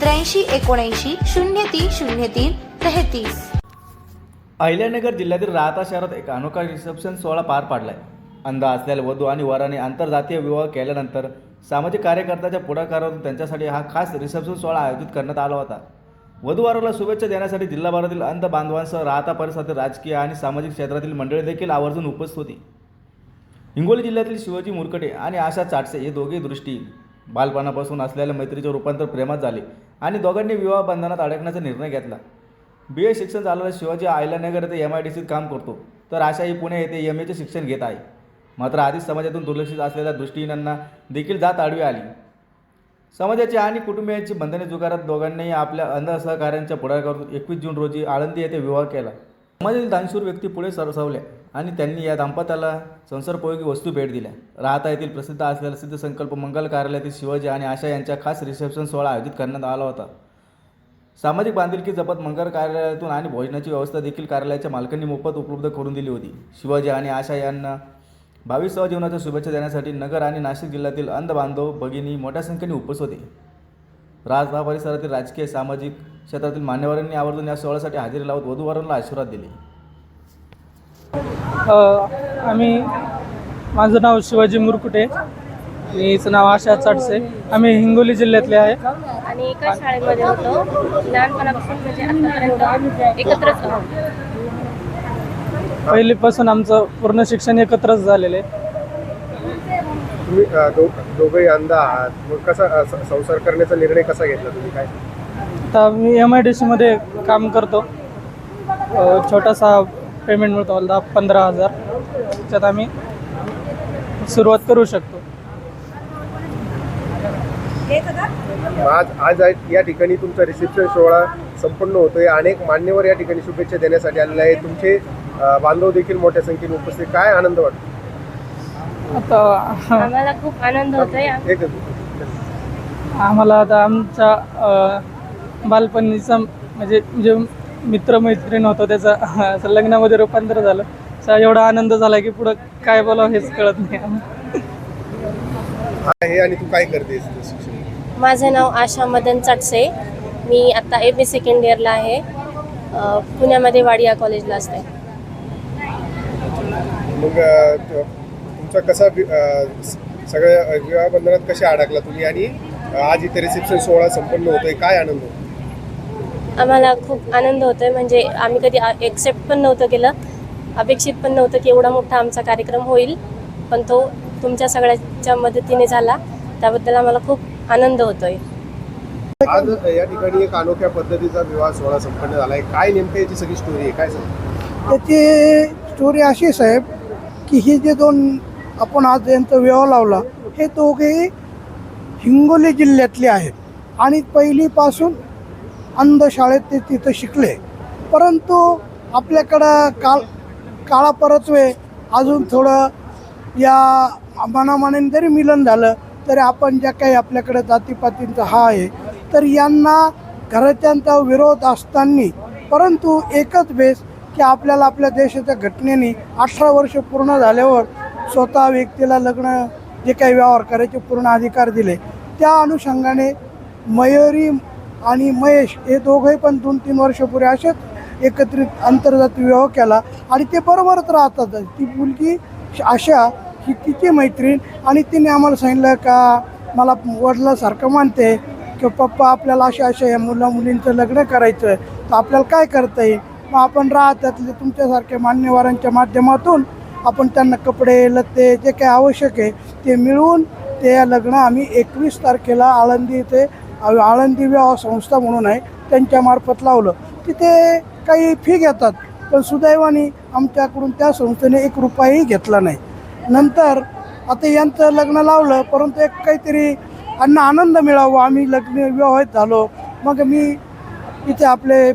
त्र्याऐंशी एकोणऐंशी शून्य तीन शून्य तीन तेहतीस. अहिल्यानगर जिल्ह्यातील राहता शहरात एक अनोखा रिसेप्शन सोहळा पार पाडलाय. अंध असलेल्या वधू आणि वराने आंतरजातीय विवाह केल्यानंतर सामाजिक कार्यकर्त्याच्या पुढाकारातून त्यांच्यासाठी हा खास रिसेप्शन सोहळा आयोजित करण्यात आला होता. वधूवाराला शुभेच्छा देण्यासाठी जिल्हाभरातील अंध बांधवांसह राहता परिसरातील राजकीय आणि सामाजिक क्षेत्रातील मंडळी देखील आवर्जून उपस्थित होती. हिंगोली जिल्ह्यातील शिवाजी मुरकटे आणि आशा चाटसे हे दोघे दृष्टी बालपणापासून असलेल्या मैत्रीचे रूपांतर प्रेमात झाले. आणि दोघांनी विवाह बंधनात अडकण्याचा निर्णय घेतला. बी ए शिक्षण झालेला शिवाजी आयलानगर येथे एम आय डी सीत काम करतो. तर आशा ही पुणे येथे एम एचे शिक्षण घेत आहे. मात्र आधीच समाजातून दुर्लक्षित असलेल्या दृष्टीहीनांना देखील जात आडवी आली. समाजाची आणि कुटुंबियांची बंधने जुगारात दोघांनीही आपल्या अंधसहकार्यांच्या पुढाकारातून एकवीस जून रोजी आळंदी येथे विवाह केला. समाजातील दानशूर व्यक्ती पुढे सरसावल्या आणि त्यांनी या दाम्पत्याला संसारपयोगी वस्तू भेट दिल्या. राहता येथील प्रसिद्ध असलेला सिद्ध संकल्प मंगल कार्यालयातील शिवाजी आणि आशा यांच्या खास रिसेप्शन सोहळा आयोजित करण्यात आला होता. सामाजिक बांधिलकी जपत मंगल कार्यालयातून आणि भोजनाची व्यवस्था देखील कार्यालयाच्या मालकांनी मोफत उपलब्ध करून दिली होती. शिवाजी आणि आशा यांना भावी सहजीवनाच्या शुभेच्छा देण्यासाठी नगर आणि नाशिक जिल्ह्यातील अंध बांधव भगिनी मोठ्या संख्येने उपस्थित होते. राजभा परिसरातील राजकीय सामाजिक क्षेत्रातील मान्यवरांनी आवर्जून या सोहळ्यासाठी हजेरी लावत वधूवरांना आशीर्वाद दिले. अ, आम्ही माझं नाव शिवाजी मुरकुटे. हिचं नाव आशा चाटसे. आम्ही हिंगोली जिल्ह्यातले आहे. आणि एका शाळेमध्ये होतो. लहानपणापासून म्हणजे आतापर्यंत एकत्रच आहोत. पहिलीपासून आमचं पूर्ण शिक्षण एकत्रच झालेलं आहे. तुम्ही दोघंही अंध आहात. मग कसा संसार करण्याचा निर्णय कसा घेतला तुम्ही? काय? आता मी एम आय डी सीमध्ये काम करतो. छोटासा पेमेंट मिळतो मला दहा पंधरा हजार. त्याच्यात आम्ही सुरुवात करू शकतो. आज आज या ठिकाणी तुमचा रिसेप्शन सोहळा संपन्न होतोय. अनेक मान्यवर या ठिकाणी शुभेच्छा देण्यासाठी आलेले आहे तुमचे बांधव देखील मोठ्या संख्येने उपस्थित काय आनंद वाटतो? आता आम्हाला खूप आनंद होतोय. आम्हाला आता आमच्या बालपणीचा म्हणजे जे मित्रमैत्रीण होतो त्याचं असं लग्नामध्ये रूपांतर झालं. असा एवढा आनंद झाला की पुढं काय बोलावं हेच कळत नाही आणि तू काय करतेस माझं नाव आशा मदन चाटसे. मी आता एम ए सेकंड इयरला आहे. पुण्यामध्ये वाडिया कॉलेजला असते. मग तुमचा कसा सगळ्या अ, विवाह बंधनात कसे अडकला तुम्ही? आणि आज इथे रिसेप्शन सोहळा संपन्न होतोय काय आनंद होतो? आम्हाला खूप आनंद होतोय म्हणजे आम्ही कधी एक्सेप्ट पण नव्हतं केलं अपेक्षित पण नव्हतं की एवढा मोठा आमचा कार्यक्रम होईल पण तो तुमच्या सगळ्याच्या मदतीने झाला त्याबद्दल आम्हाला खूप आनंद होतोय. आज या ठिकाणी एक अनोख्या पद्धतीचा विवाह सोहळा संपन्न झाला आहे काय नेमकं याची सगळी स्टोरी आहे? काय सांग त्याची स्टोरी अशी साहेब की हे जे दोन आपण आज यांचा विवाह लावला हे दोघेही हिंगोली जिल्ह्यातले आहेत. आणि पहिलीपासून अंधशाळेत ते तिथं शिकले. परंतु आपल्याकडं काळ काळापरत्वे अजून थोडं या मनामाने जरी मिलन झालं तरी आपण ज्या काही आपल्याकडे जातीपातींचा हा आहे तर यांना घरच्यांचा विरोध असताना परंतु एकच बेस की आपल्याला आपल्या देशाच्या घटनेने अठरा वर्ष पूर्ण झाल्यावर स्वतः व्यक्तीला लग्न जे काही व्यवहार करायचे पूर्ण अधिकार दिले. त्या अनुषंगाने मयुरी आणि महेश हे दोघंही पण दोन तीन वर्षापूर्वी असेच एकत्रित आंतरजातीय विवाह केला. आणि ते बरोबरच राहतात. ती मुलगी आशा ही तिची मैत्रीण आणि तिने आम्हाला सांगितलं का मला वडिलासारखं मानते की पप्पा आपल्याला अशा अशा या मुला मुलींचं लग्न करायचं तर आपल्याला काय करता येईल? मग आपण राहत्यातले तुमच्यासारख्या मान्यवरांच्या माध्यमातून आपण त्यांना कपडे लत्ते जे काही आवश्यक आहे ते मिळवून ते लग्न आम्ही एकवीस तारखेला आळंदी इथे आळंदी विवाह संस्था म्हणून आहे त्यांच्यामार्फत लावलं. तिथे काही फी घेतात पण सुदैवाने आमच्याकडून त्या संस्थेने एक रुपयाही घेतला नाही. नंतर आता यांचं लग्न लावलं परंतु एक काहीतरी अन्न आनंद मिळावा आम्ही लग्न विवाहित झालो. मग मी इथे आपले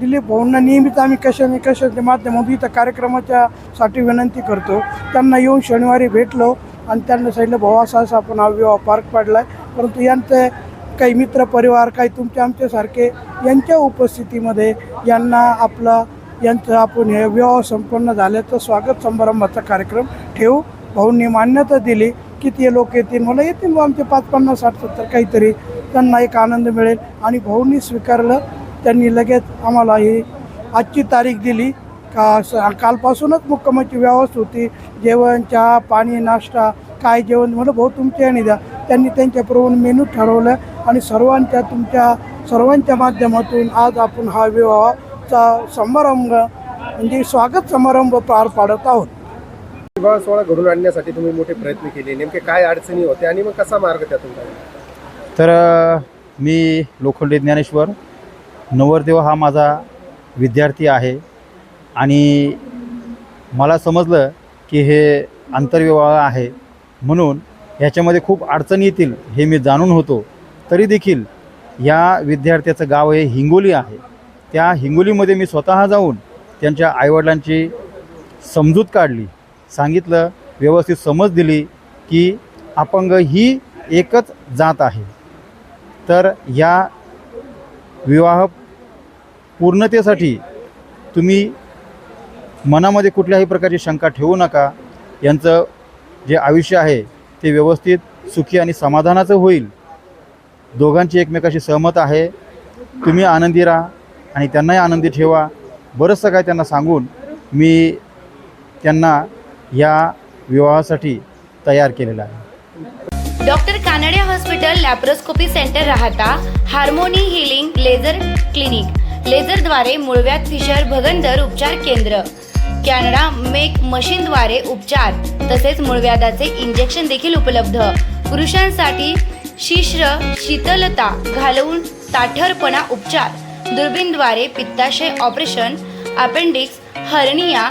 दिलीप भाऊंना नियमित आम्ही कशाने कशाच्या माध्यमातून इथं कार्यक्रमाच्या साठी विनंती करतो. त्यांना येऊन शनिवारी भेटलो आणि त्यांना सांगितलं भाऊ असा असं आपण हा विवाह पार पाडला आहे परंतु यांचे काही मित्र परिवार काही तुमचे आमच्यासारखे यांच्या उपस्थितीमध्ये यांना आपला यांचं आपण हे विवाह संपन्न झाल्याचं स्वागत समारंभाचा कार्यक्रम ठेवू. भाऊंनी मान्यता दिली. किती लोक येतील? मला येतील आमचे पाच पन्नास साठ सत्तर काहीतरी. त्यांना एक आनंद मिळेल. आणि भाऊंनी स्वीकारलं त्यांनी लगेच आम्हाला ही आजची तारीख दिली. का स कालपासूनच मुक्कामाची व्यवस्था होती. जेवण चहा पाणी नाश्ता काय जेवण म्हणलं भाऊ तुमच्या याने द्या. त्यांनी त्यांच्याप्रमाणे मेनू ठरवलं आणि सर्वांच्या तुमच्या सर्वांच्या माध्यमातून आज आपण हा विवाहाचा समारंभ म्हणजे स्वागत समारंभ पार पाडत आहोत. विवाह सोहळा घडून आणण्यासाठी तुम्ही मोठे प्रयत्न केले. नेमके काय अडचणी होते आणि मग कसा मार्ग त्यातून तर मी लोखंडे ज्ञानेश्वर नवरदेव हा माझा विद्यार्थी आहे. आणि मला समजलं की हे आंतरविवाह आहे. म्हणून ह्याच्यामध्ये खूप अडचणी येतील हे मी जाणून होतो. तरी देखील या विद्यार्थ्याचं गाव हे हिंगोली आहे. त्या हिंगोलीमध्ये मी स्वतः जाऊन त्यांच्या आईवडिलांची समजूत काढली. सांगितलं व्यवस्थित समज दिली की अपंग ही एकच जात आहे. तर या विवाह पूर्णतेसाठी तुम्ही मनामध्ये कुठल्याही प्रकारची शंका ठेवू नका. यांचं जे आयुष्य आहे ते व्यवस्थित सुखी आणि समाधानाचं होईल. दोघांची एकमेकाशी सहमत आहे. तुम्ही आनंदी राहा आणि त्यांनाही आनंदी ठेवा. बरंचसं काय त्यांना सांगून मी त्यांना या विवाहासाठी तयार केलेला आहे. Doctor Kanade hospital laparoscopy centre Rahata harmony healing laser clinic. लेझरद्वारे मुळव्यात फिशर भगंदर उपचार केंद्र. कॅनडा मेक मशीनद्वारे उपचार तसेच मुळव्याधाचे इंजेक्शन देखील उपलब्ध. पुरुषांसाठी शिश्र शीतलता घालवून ताठरपणा उपचार. दुर्बीनद्वारे पित्ताशय ऑपरेशन अपेंडिक्स हर्निया